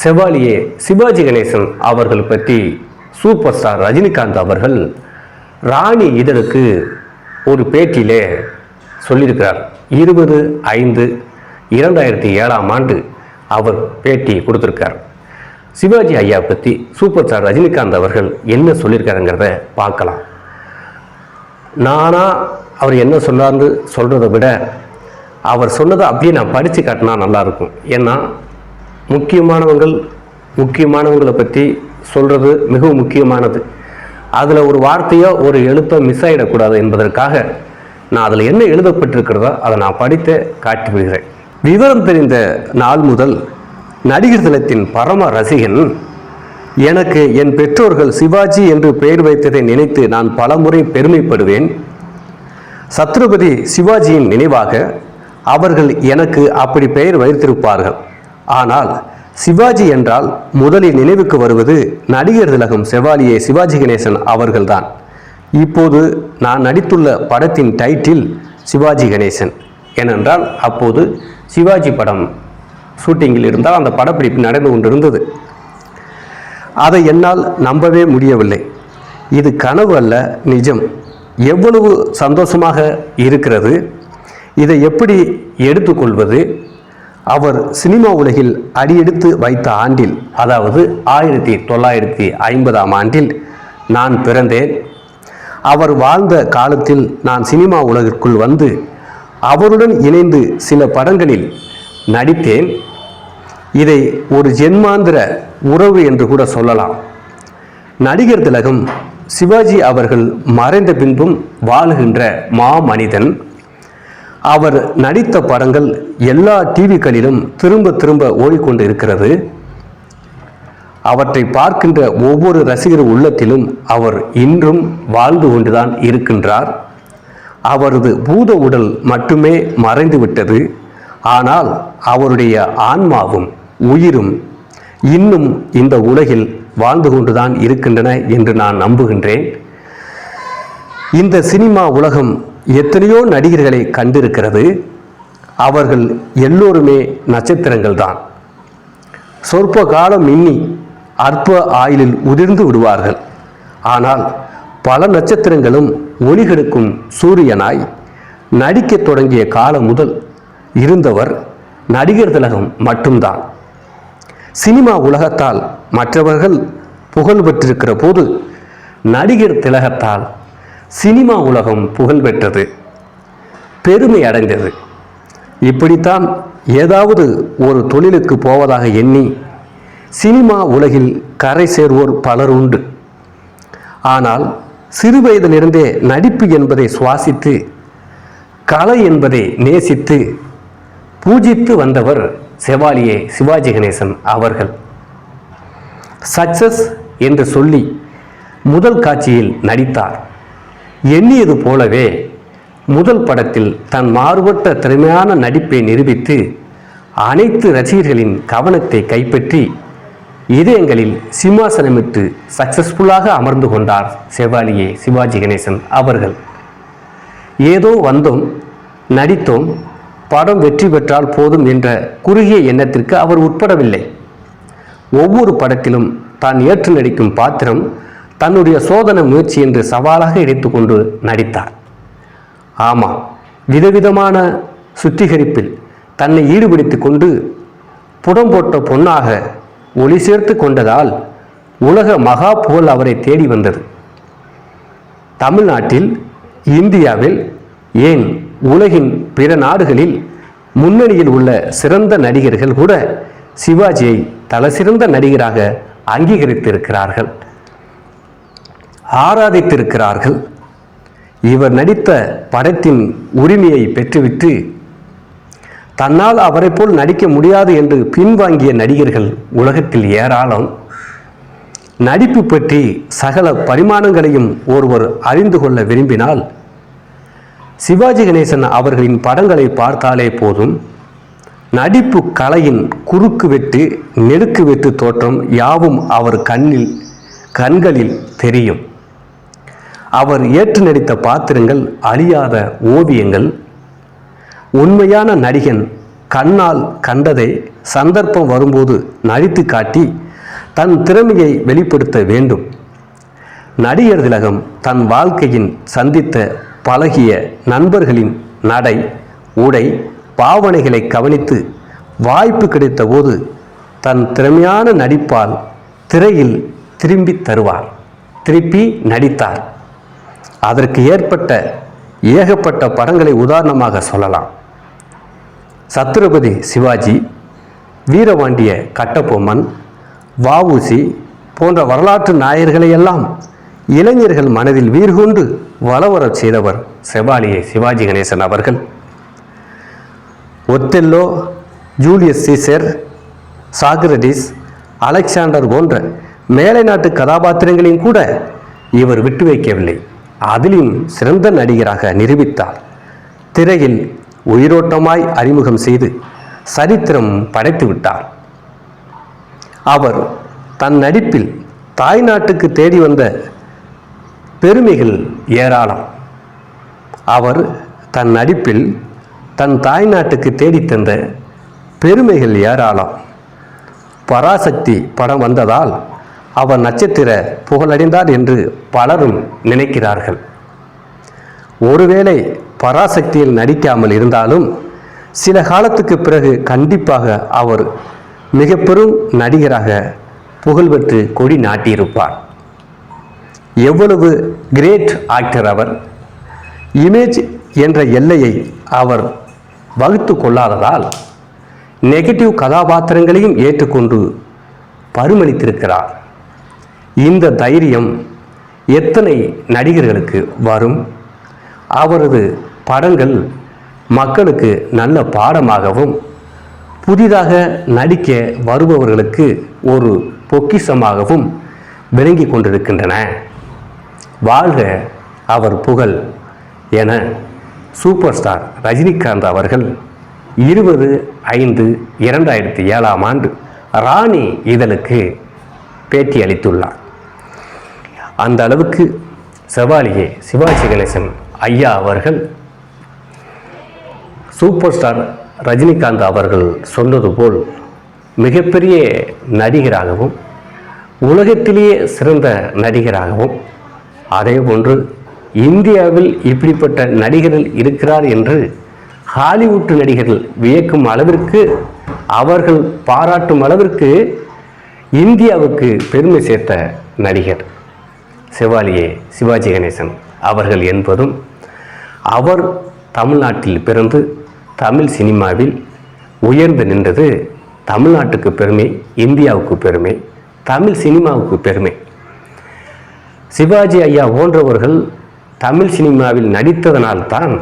Chevalier Sivaji Ganesan அவர்கள் பற்றி super star Rajinikanth அவர்கள் ராணி இதழுக்கு ஒரு பேட்டியிலே சொல்லியிருக்கிறார். இருபது ஐந்து இரண்டாயிரத்தி ஏழாம் ஆண்டு அவர் பேட்டி கொடுத்துருக்கார். சிவாஜி ஐயா பற்றி சூப்பர் ஸ்டார் ரஜினிகாந்த் அவர்கள் என்ன சொல்லியிருக்காருங்கிறத பார்க்கலாம். நானாக அவர் என்ன சொன்னார்னு சொல்கிறத விட அவர் சொன்னதை அப்படியே நான் படித்து காட்டினா நல்லாயிருக்கும் ஏன்னா முக்கியமானவங்கள் முக்கியமானவங்களை பற்றி சொல்கிறது மிகவும் முக்கியமானது. அதில் ஒரு வார்த்தையோ ஒரு எழுத்தோ மிஸ் ஆகிடக்கூடாது என்பதற்காக நான் அதில் என்ன எழுதப்பட்டிருக்கிறதோ அதை நான் படித்து காட்டி விடுகிறேன் விவரம் தெரிந்த நாள் முதல் நடிகர் திலத்தின் பரம ரசிகன் எனக்கு என் பெற்றோர்கள் சிவாஜி என்று பெயர் வைத்ததை நினைத்து நான் பலமுறை பெருமைப்படுவேன். சத்ருபதி சிவாஜியின் நினைவாக அவர்கள் எனக்கு அப்படி பெயர் வைத்திருப்பார்கள். ஆனால் சிவாஜி என்றால் முதலில் நினைவுக்கு வருவது நடிகர் திலகம் செவாலியே சிவாஜி கணேசன் அவர்கள்தான். இப்போது நான் நடித்துள்ள படத்தின் டைட்டில் சிவாஜி கணேசன். ஏனென்றால் அப்போது சிவாஜி படம் ஷூட்டிங்கில் இருந்தால் அந்த படப்பிடிப்பு நடந்து கொண்டிருந்தது. அதை என்னால் நம்பவே முடியவில்லை. இது கனவு அல்ல நிஜம். எவ்வளவு சந்தோஷமாக இருக்கிறது. இதை எப்படி எடுத்துக்கொள்வது? அவர் சினிமா உலகில் அடியெடுத்து வைத்த ஆண்டில் அதாவது ஆயிரத்தி தொள்ளாயிரத்தி ஐம்பதாம் ஆண்டில் நான் பிறந்தேன். அவர் வாழ்ந்த காலத்தில் நான் சினிமா உலகிற்குள் வந்து அவருடன் இணைந்து சில படங்களில் நடித்தேன். இதை ஒரு ஜென்மாந்திர உறவு என்று கூட சொல்லலாம். நடிகர் திலகம் சிவாஜி அவர்கள் மறைந்த பின்பும் வாழுகின்ற மாமனிதன் அவர் நடித்த படங்கள் எல்லா டிவிகளிலும் திரும்ப திரும்ப ஓடிக்கொண்டு இருக்கிறது அவற்றை பார்க்கின்ற ஒவ்வொரு ரசிகர் உள்ளத்திலும் அவர் இன்றும் வாழ்ந்து கொண்டுதான் இருக்கின்றார். அவரது பூத உடல் மட்டுமே மறைந்துவிட்டது ஆனால் அவருடைய ஆன்மாவும் உயிரும் இன்னும் இந்த உலகில் வாழ்ந்து கொண்டுதான் இருக்கின்றன என்று நான் நம்புகின்றேன். இந்த சினிமா உலகம் எத்தனையோ நடிகர்களை கண்டிருக்கிறது. அவர்கள் எல்லோருமே நட்சத்திரங்கள் தான் சொற்ப காலம் மின்னி அற்ப ஆயிலில் உதிர்ந்து விடுவார்கள். ஆனால் பல நட்சத்திரங்களும் ஒளிகெடுக்கும் சூரியனாய் நடிக்கத் தொடங்கிய காலம் முதல் இருந்தவர் நடிகர் திலகம் மட்டும்தான். சினிமா உலகத்தால் மற்றவர்கள் புகழ் பெற்றிருக்கிற போது நடிகர் திலகத்தால் சினிமா உலகம் புகழ் பெற்றது பெருமை அடைந்தது. இப்படித்தான் ஏதாவது ஒரு தொழிலுக்கு போவதாக எண்ணி சினிமா உலகில் கரை சேர்வோர் பலர் உண்டு. ஆனால் சிறு வயதிலிருந்தே நடிப்பு என்பதை சுவாசித்து கலை என்பதை நேசித்து பூஜித்து வந்தவர் செவாலியே சிவாஜி கணேசன் அவர்கள். சக்சஸ் என்று சொல்லி முதல் காட்சியில் நடித்தார். எண்ணியது போலவே முதல் படத்தில் தன் மாறுபட்ட திறமையான நடிப்பை நிரூபித்து அனைத்து ரசிகர்களின் கவனத்தை கைப்பற்றி இதயங்களில் சிம்மாசனமிட்டு சக்சஸ்ஃபுல்லாக அமர்ந்து கொண்டார் செவாலியே சிவாஜி கணேசன் அவர்கள். ஏதோ வந்தோம் நடித்தோம் படம் வெற்றி பெற்றால் போதும் என்ற குறுகிய எண்ணத்திற்கு அவர் உட்படவில்லை. ஒவ்வொரு படத்திலும் தான் ஏற்று நடிக்கும் பாத்திரம் தன்னுடைய சோதனை முயற்சி என்று சவாலாக எடுத்துக்கொண்டு நடித்தார். ஆமாம் விதவிதமான சுத்திகரிப்பில் தன்னை ஈடுபடுத்தி கொண்டு புடம் போட்ட பொன்னாக ஒளி சேர்த்து கொண்டதால் உலக மகா புகழ் அவரை தேடி வந்தது. தமிழ்நாட்டில் இந்தியாவில் ஏன் உலகின் பிற நாடுகளில் முன்னணியில் உள்ள சிறந்த நடிகர்கள் கூட சிவாஜியை தலசிறந்த நடிகராக அங்கீகரித்திருக்கிறார்கள். ஆராதித்திருக்கிறார்கள். இவர் நடித்த படத்தின் உரிமையை பெற்றுவிட்டு தன்னால் அவரை போல் நடிக்க முடியாது என்று பின்வாங்கிய நடிகர்கள் உலகத்தில் ஏராளம். நடிப்பு பற்றி சகல பரிமாணங்களையும் ஒருவர் அறிந்து கொள்ள விரும்பினால் சிவாஜி கணேசன் அவர்களின் படங்களை பார்த்தாலே போதும். நடிப்பு கலையின் குறுக்கு வெட்டு நெருக்கு வெட்டு தோற்றம் யாவும் அவர் கண்ணில் கண்களில் தெரியும். அவர் ஏற்று நடித்த பாத்திரங்கள் அழியாத ஓவியங்கள். உண்மையான நடிகன் கண்ணால் கண்டதை சந்தர்ப்பம் வரும்போது நடித்து காட்டி தன் திறமையை வெளிப்படுத்த வேண்டும். நடிகர் திலகம் தன் வாழ்க்கையின் சந்தித்த பழகிய நண்பர்களின் நடை உடை பாவனைகளை கவனித்து வாய்ப்பு கிடைத்தபோது தன் திறமையான நடிப்பால் திரையில் திரும்பி தருவார். திருப்பி நடித்தார். அதற்கு ஏற்பட்ட ஏகப்பட்ட படங்களை உதாரணமாக சொல்லலாம். சத்ரபதி சிவாஜி வீரபாண்டிய கட்டபொம்மன் வாவூசி போன்ற வரலாற்று நாயர்களையெல்லாம் இளைஞர்கள் மனதில் வீர்கொண்டு வளவரச் செய்தவர் செவாலியை சிவாஜி கணேசன் அவர்கள். Othello Julius Caesar Socrates Alexander போன்ற மேலை நாட்டு கதாபாத்திரங்களையும் கூட இவர் விட்டு வைக்கவில்லை. அதிலும் சிறந்த நடிகராக நிரூபித்தார். திரையில் உயிரோட்டமாய் அறிமுகம் செய்து சரித்திரம் படைத்து விட்டார். அவர் தன் நடிப்பில் தாய் நாட்டுக்கு தேடி வந்த பெருமைகள் ஏராளம். அவர் தன் நடிப்பில் தன் தாய் நாட்டுக்கு பெருமைகள் ஏராளம். பராசக்தி படம் வந்ததால் அவர் நட்சத்திர புகழடைந்தார் என்று பலரும் நினைக்கிறார்கள். ஒருவேளை பராசக்தியில் நடிக்காமல் இருந்தாலும் சில காலத்துக்கு பிறகு கண்டிப்பாக அவர் மிக பெரும் நடிகராக புகழ்பெற்று கொடி நாட்டியிருப்பார். எவ்வளவு கிரேட் ஆக்டர் அவர். இமேஜ் என்ற எல்லையை அவர் வகுத்து கொள்ளாததால் நெகட்டிவ் கதாபாத்திரங்களையும் ஏற்றுக்கொண்டு பரிமளித்திருக்கிறார். இந்த தைரியம் எத்தனை நடிகர்களுக்கு வரும்? அவரது படங்கள் மக்களுக்கு நல்ல பாடமாகவும் புதிதாக நடிக்க வருபவர்களுக்கு ஒரு பொக்கிஷமாகவும் விளங்கி கொண்டிருக்கின்றன. வாழ்க அவர் புகழ் என சூப்பர் ஸ்டார் ரஜினிகாந்த் அவர்கள் இருபது ஐந்து இரண்டாயிரத்தி ஏழாம் ஆண்டு ராணி இதழுக்கு பேட்டி அளித்துள்ளார் அந்த அளவுக்கு செவாலியே சிவாஜி கணேசன் ஐயா அவர்கள் சூப்பர் ஸ்டார் ரஜினிகாந்த் அவர்கள் சொன்னது போல் மிகப்பெரிய நடிகராகவும் உலகத்திலேயே சிறந்த நடிகராகவும் அதே போன்று இந்தியாவில் இப்படிப்பட்ட நடிகர்கள் இருக்கிறார் என்று ஹாலிவுட் நடிகர்கள் வியக்கும் அளவிற்கு அவர்கள் பாராட்டும் அளவிற்கு இந்தியாவுக்கு பெருமை சேர்த்த நடிகர். செவாலியே சிவாஜி கணேசன் அவர்கள் என்பதும் அவர் தமிழ்நாட்டில் பிறந்து தமிழ் சினிமாவில் உயர்ந்து நின்றது தமிழ்நாட்டுக்கு பெருமை இந்தியாவுக்கு பெருமை தமிழ் சினிமாவுக்கு பெருமை. சிவாஜி ஐயா போன்றவர்கள் தமிழ் சினிமாவில் நடித்ததனால்தான்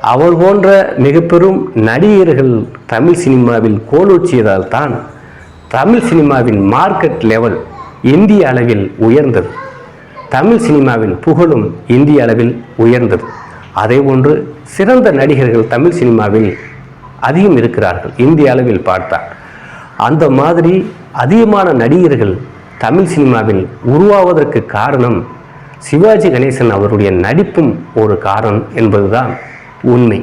அவர் போன்ற மிக பெரும் நடிகர்கள் தமிழ் சினிமாவில் கோலூச்சியதால் தான் தமிழ் சினிமாவின் மார்க்கெட் லெவல் இந்திய அளவில் உயர்ந்தது. தமிழ் சினிமாவின் புகழும் இந்திய அளவில் உயர்ந்தது. அதே போன்று சிறந்த நடிகர்கள் தமிழ் சினிமாவில் அதிகம் இருக்கிறார்கள். இந்திய அளவில் பார்த்தால். அந்த மாதிரி அதிகமான நடிகர்கள் தமிழ் சினிமாவில் உருவாவதற்கு காரணம் சிவாஜி கணேசன் அவருடைய நடிப்பும் ஒரு காரணம் என்பதுதான் உண்மை.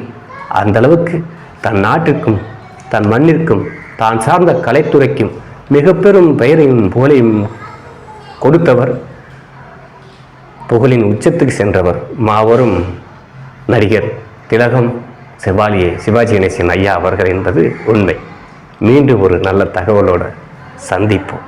அந்த அளவுக்கு தன் நாட்டிற்கும் தன் மண்ணிற்கும் தான் சார்ந்த கலைத்துறைக்கும் மிக பெரும் பெயரையும் புகழையும் கொடுத்தவர் புகழின் உச்சத்துக்கு சென்றவர் மாபெரும் நடிகர் திலகம் செவாலியே சிவாஜி கணேசன் ஐயா அவர்கள் என்பது உண்மை. மீண்டும் ஒரு நல்ல தகவலோடு சந்திப்போம்.